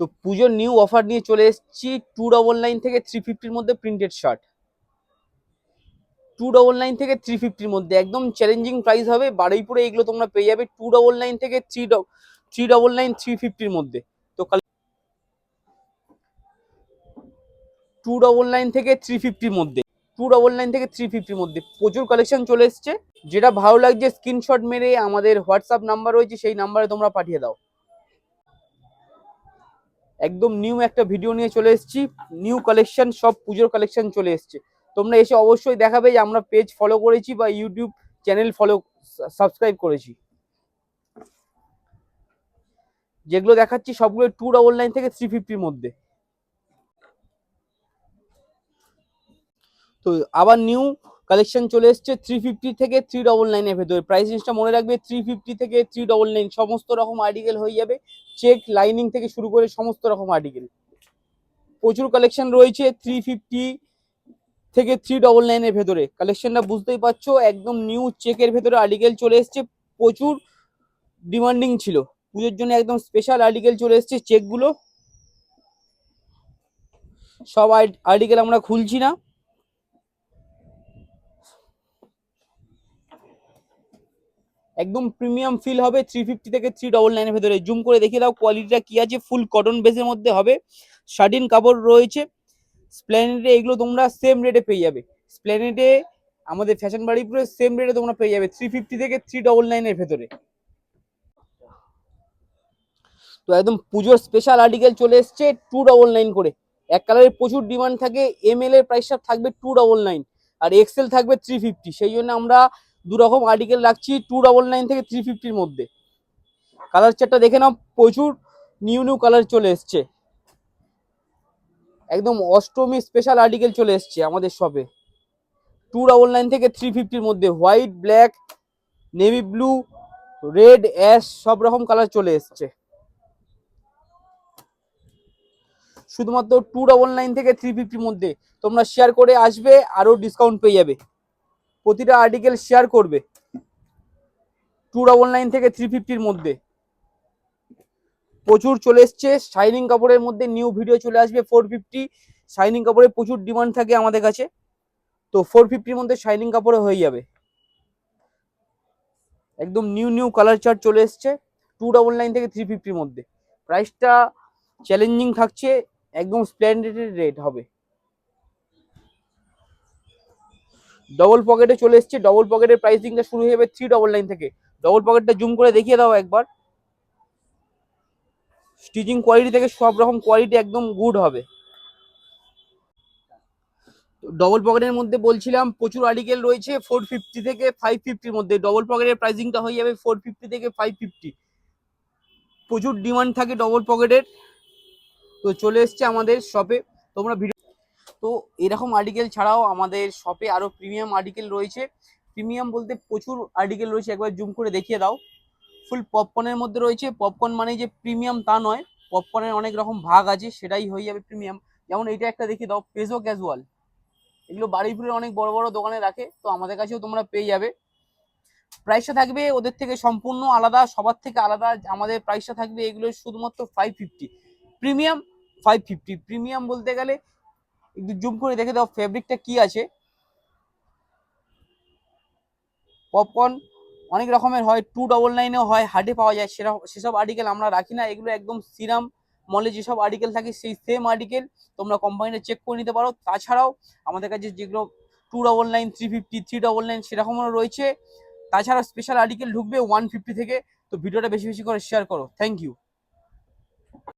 তো পুজোর new offer নিয়ে চলে এসেছি টু ডবল নাইন থেকে থ্রি ফিফটির মধ্যে printed shirt two double nine থেকে থ্রি ফিফটির মধ্যে, একদম চ্যালেঞ্জিং প্রাইস হবে। বারুইপুরে এগুলো তোমরা পেয়ে যাবে টু ডবল নাইন থেকে three three double nine three ফিফটির মধ্যে। তো টু ডবল নাইন থেকে থ্রি ফিফটির মধ্যে। টু ডবল নাইন থেকে থ্রি ফিফটির মধ্যে প্রচুর কালেকশন চলে এসছে। যেটা ভালো লাগছে স্ক্রিনশট মেরে আমাদের হোয়াটসঅ্যাপ নাম্বার রয়েছে, সেই নাম্বারে তোমরা পাঠিয়ে দাও। একদম নিউ একটা ভিডিও নিয়ে চলে এসেছি। নিউ কালেকশন সব পুজোর কালেকশন চলে এসছে। তোমরা এসে অবশ্যই দেখাবে যে আমরা পেজ ফলো করেছি বা ইউটিউব চ্যানেল ফলো সাবস্ক্রাইব করেছি। যেগুলো দেখাচ্ছি সবগুলো টু ডবল নাইন থেকে থ্রি ফিফটির মধ্যে। তো আবার নিউ কালেকশন চলে এসছে থ্রি ফিফটি থেকে থ্রি ডবল নাইনের ভেতরে। প্রাইস জিনিসটা মনে রাখবে থ্রি ফিফটি থেকে থ্রি ডবল নাইন সমস্ত রকম আর্টিকেল হয়ে যাবে। চেক লাইনিং থেকে শুরু করে সমস্ত রকম আর্টিকেল প্রচুর কালেকশন রয়েছে থ্রি ফিফটি থেকে থ্রি ডবল নাইনের ভেতরে। কালেকশনটা বুঝতেই পারছ, একদম নিউ চেকের ভেতরে আর্টিকেল চলে এসছে। প্রচুর ডিমান্ডিং ছিল। পুজোর জন্য একদম স্পেশাল আর্টিকেল চলে এসছে চেকগুলো সব আর্টিকেল আমরা খুলছি না। একদম প্রিমিয়াম ফিল হবে থ্রি ফিফটি থেকে থ্রি ডবল নাইনের ভেতরে। জুম করে দেখিয়ে দাও কোয়ালিটিটা কি আছে ফুল কটন বেসের মধ্যে হবে। শার্টিন কাপড় রয়েছে। স্প্লেনেডে এগুলো তোমরা সেম রেটে পেয়ে যাবে। স্প্লেনেডে আমাদের ফ্যাশন বাড়িপুরে সেম রেটে তোমরা পেয়ে যাবে থ্রি ফিফটি থেকে থ্রি ডবল নাইনের ভেতরে। তো একদম পুজোর স্পেশাল আর্টিকেল চলে এসছে টু ডবল নাইন করে। এক কালারের প্রচুর ডিমান্ড থাকে এম এল এর প্রাইসটা থাকবে টু ডবল নাইন আর এক্সেল থাকবে থ্রি ফিফটি সেই জন্য আমরা দু রকম আর্টিকেল রাখছি টু ডবল নাইন থেকে থ্রি ফিফটির মধ্যে। কালার চারটা দেখে নাও, প্রচুর নিউ নিউ কালার চলে এসছে। একদম অষ্টমী স্পেশাল আর্টিকেল চলে এসছে আমাদের শপে টু ডবল নাইন থেকে থ্রি ফিফটির মধ্যে white black navy blue red ash সব রকম কালার চলে এসছে। শুধুমাত্র টু ডবল নাইন থেকে থ্রি ফিফটির মধ্যে তোমরা শেয়ার করে আসবে, আরও ডিসকাউন্ট পেয়ে যাবে। প্রতিটা আর্টিকেল শেয়ার করবে। টু ডবল নাইন থেকে থ্রি ফিফটির মধ্যে। প্রচুর চলে এসছে শাইনিং কাপড়ের মধ্যে নিউ ভিডিও চলে আসবে ফোর ফিফটি শাইনিং কাপড়ের প্রচুর ডিমান্ড থাকে আমাদের কাছে। তো ফোর ফিফটির মধ্যে শাইনিং কাপড়ে হয়ে যাবে। একদম নিউ নিউ কালার চার্ট চলে এসছে টু ডবল নাইন থেকে থ্রি ফিফটির মধ্যে। প্রাইসটা চ্যালেঞ্জিং থাকছে, একদম স্প্লেন্ডেড রেট হবে। ডবল পকেটে চলে এসছে। ডবল পকেটের প্রাইসিংটা শুরু হয়ে যাবে থ্রি ডবল নাইন থেকে। ডবল পকেটটা জুম করে দেখিয়ে দাও একবার। স্টিচিং কোয়ালিটি থেকে সব রকম কোয়ালিটি একদম গুড হবে। ডবল পকেটের মধ্যে বলছিলাম, প্রচুর আর্টিকেল রয়েছে ফোর ফিফটি থেকে ফাইভ ফিফটির মধ্যে। ডবল পকেটের প্রাইসিংটা হয়ে যাবে ফোর ফিফটি থেকে ফাইভ ফিফটি প্রচুর ডিমান্ড থাকে ডবল পকেটের তো চলে এসছে আমাদের শপে তোমরা ভিডিও তো এরকম আর্টিকেল ছাড়াও আমাদের শপে আরও প্রিমিয়াম আর্টিকেল রয়েছে। প্রিমিয়াম বলতে প্রচুর আর্টিকেল রয়েছে, একবার জুম করে দেখিয়ে দাও। ফুল পপকর্নের মধ্যে রয়েছে। পপকর্ন মানে যে প্রিমিয়াম তা নয় পপকর্নের অনেক রকম ভাগ আছে, সেটাই হয়ে যাবে প্রিমিয়াম যেমন এটা একটা দেখিয়ে দাও পেজো ক্যাজুয়াল এগুলো বাড়ি বাড়িপুরের অনেক বড় বড় দোকানে রাখে, তো আমাদের কাছেও তোমরা পেয়ে যাবে। প্রাইসটা থাকবে ওদের থেকে সম্পূর্ণ আলাদা, সবার থেকে আলাদা। আমাদের প্রাইসটা থাকবে এগুলো শুধুমাত্র five fifty premium five fifty premium বলতে গেলে একটু জুম করে দেখে দাও ফেব্রিকটা কি আছে? পপকর্ন অনেক রকমের হয় টু ডবল নাইনেও হয়, হাটে পাওয়া যায় সেরকম সেসব আর্টিকেল আমরা রাখি না, এগুলো একদম সিরাম মলে যেসব আর্টিকেল থাকে, সেই সেম আর্টিকেল তোমরা কোম্পানিটা চেক করে নিতে পারো। তাছাড়াও আমাদের কাছে যেগুলো two double nine three fifty three double nine সেরকমও রয়েছে। তাছাড়া স্পেশাল আর্টিকেল ঢুকবে ওয়ান ফিফটি থেকে। তো ভিডিওটা বেশি বেশি করে শেয়ার করো। Thank you